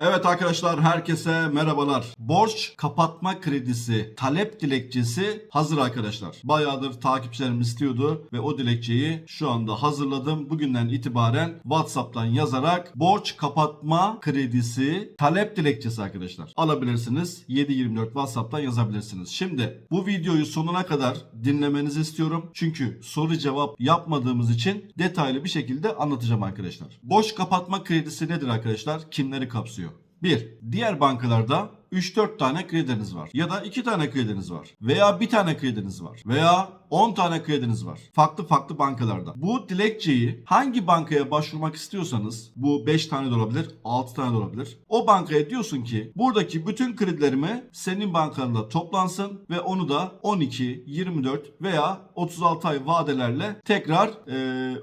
Evet arkadaşlar herkese merhabalar. Borç kapatma kredisi talep dilekçesi hazır arkadaşlar. Bayağıdır takipçilerim istiyordu ve o dilekçeyi şu anda hazırladım. Bugünden itibaren WhatsApp'tan yazarak borç kapatma kredisi talep dilekçesi arkadaşlar. Alabilirsiniz. 724 WhatsApp'tan yazabilirsiniz. Şimdi bu videoyu sonuna kadar dinlemenizi istiyorum. Çünkü soru cevap yapmadığımız için detaylı bir şekilde anlatacağım arkadaşlar. Borç kapatma kredisi nedir arkadaşlar? Kimleri kapsıyor? 1. Diğer bankalarda 3-4 tane krediniz var. Ya da 2 tane krediniz var. Veya 1 tane krediniz var. Veya 10 tane krediniz var. Farklı farklı bankalarda. Bu dilekçeyi hangi bankaya başvurmak istiyorsanız bu 5 tane de olabilir, 6 tane de olabilir. O bankaya diyorsun ki buradaki bütün kredilerimi senin bankanda toplansın ve onu da 12, 24 veya 36 ay vadelerle tekrar e,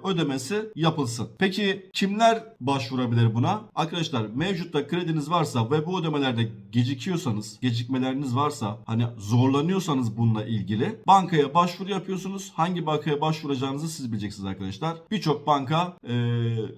ödemesi yapılsın. Peki kimler başvurabilir buna? Arkadaşlar mevcutta krediniz varsa ve bu ödemelerde gecikiyorsanız, gecikmeleriniz varsa hani zorlanıyorsanız bununla ilgili bankaya başvuru yapıyorsunuz. Hangi bankaya başvuracağınızı siz bileceksiniz arkadaşlar. Birçok banka e,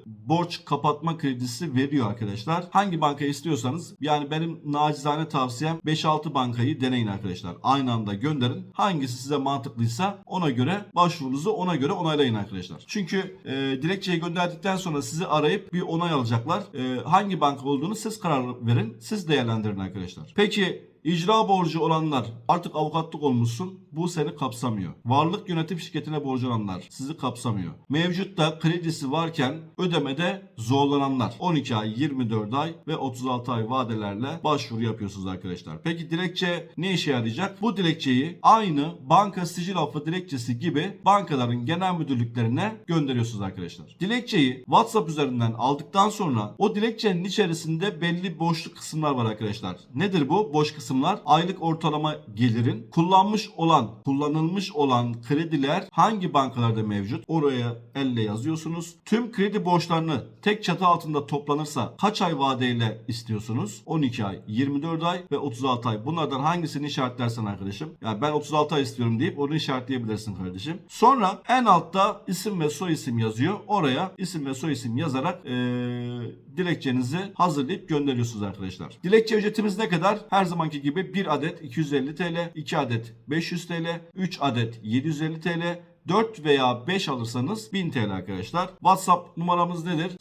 borç kapatma kredisi veriyor arkadaşlar. Hangi bankayı istiyorsanız yani benim nacizane tavsiyem 5-6 bankayı deneyin arkadaşlar. Aynı anda gönderin. Hangisi size mantıklıysa ona göre başvurunuzu ona göre onaylayın arkadaşlar. Çünkü e, dilekçeyi gönderdikten sonra sizi arayıp bir onay alacaklar. E, hangi banka olduğunu siz karar verin. Siz değerlendirin arkadaşlar. Peki İcra borcu olanlar artık avukatlık olmuşsun. Bu seni kapsamıyor. Varlık yönetim şirketine borcu olanlar sizi kapsamıyor. Mevcutta kredisi varken ödemede zorlananlar 12 ay, 24 ay ve 36 ay vadelerle başvuru yapıyorsunuz arkadaşlar. Peki dilekçe ne işe yarayacak? Bu dilekçeyi aynı banka sicil affı dilekçesi gibi bankaların genel müdürlüklerine gönderiyorsunuz arkadaşlar. Dilekçeyi WhatsApp üzerinden aldıktan sonra o dilekçenin içerisinde belli boşluk kısımlar var arkadaşlar. Nedir bu? Boş kısımlar aylık ortalama gelirin kullanmış olan, kullanılmış olan krediler hangi bankalarda mevcut? Oraya elle yazıyorsunuz. Tüm kredi borçlarını tek çatı altında toplanırsa kaç ay vadeyle istiyorsunuz? 12 ay, 24 ay ve 36 ay. Bunlardan hangisini işaretlersen arkadaşım. Yani ben 36 ay istiyorum deyip onu işaretleyebilirsin kardeşim. Sonra en altta isim ve soy isim yazıyor. Oraya isim ve soy isim yazarak eee dilekçenizi hazırlayıp gönderiyorsunuz arkadaşlar. Dilekçe ücretimiz ne kadar? Her zamanki gibi 1 adet 250 TL, 2 adet 500 TL, 3 adet 750 TL, 4 veya 5 alırsanız 1000 TL arkadaşlar. WhatsApp numaramız nedir?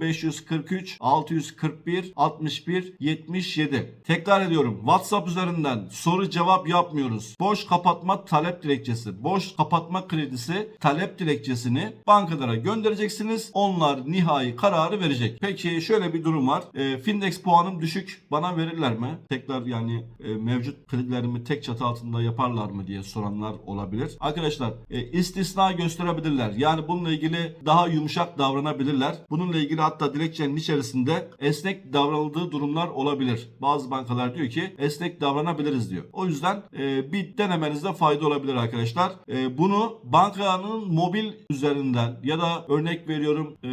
0543 641 61 77. Tekrar ediyorum. WhatsApp üzerinden soru cevap yapmıyoruz. Boş kapatma talep dilekçesi, boş kapatma kredisi talep dilekçesini bankalara göndereceksiniz. Onlar nihai kararı verecek. Peki şöyle bir durum var. E, Findex puanım düşük. Bana verirler mi? Tekrar yani e, mevcut kredilerimi tek çatı altında yaparlar mı diye soranlar olabilir. Arkadaşlar e, istisna gösterebilirler. Yani bununla ilgili daha yumuşak davranabilirler. Bununla ilgili hatta dilekçenin içerisinde esnek davranıldığı durumlar olabilir. Bazı bankalar diyor ki esnek davranabiliriz diyor. O yüzden e, bir denemenizde fayda olabilir arkadaşlar. E, bunu bankanın mobil üzerinden ya da örnek veriyorum e,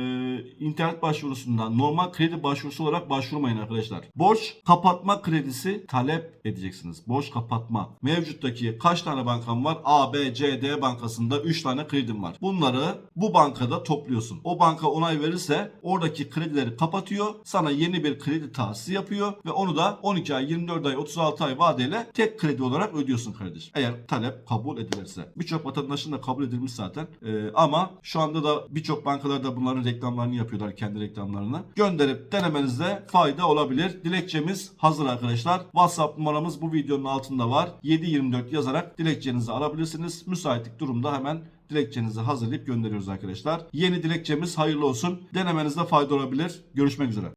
internet başvurusundan normal kredi başvurusu olarak başvurmayın arkadaşlar. Borç kapatma kredisi talep edeceksiniz. Borç kapatma. Mevcuttaki kaç tane bankam var? A, B, C, D bankasında 3 tane kredim var. Bunları bu bankada topluyorsun. O banka onay verirse oradaki kredileri kapatıyor. Sana yeni bir kredi tahsisi yapıyor ve onu da 12 ay, 24 ay, 36 ay vadeyle tek kredi olarak ödüyorsun kardeşim. Eğer talep kabul edilirse. Birçok vatandaşın da kabul edilmiş zaten. Ee, ama şu anda da birçok bankalarda bunların reklamlarını yapıyorlar kendi reklamlarını. Gönderip denemenizde fayda olabilir. Dilekçemiz hazır arkadaşlar. WhatsApp numaramız bu videonun altında var. 724 yazarak dilekçenizi alabilirsiniz. Müsaitlik durumda hemen dilekçenizi hazırlayıp gönderiyoruz arkadaşlar. Yeni dilekçemiz hayırlı olsun. Denemenizde fayda olabilir. Görüşmek üzere.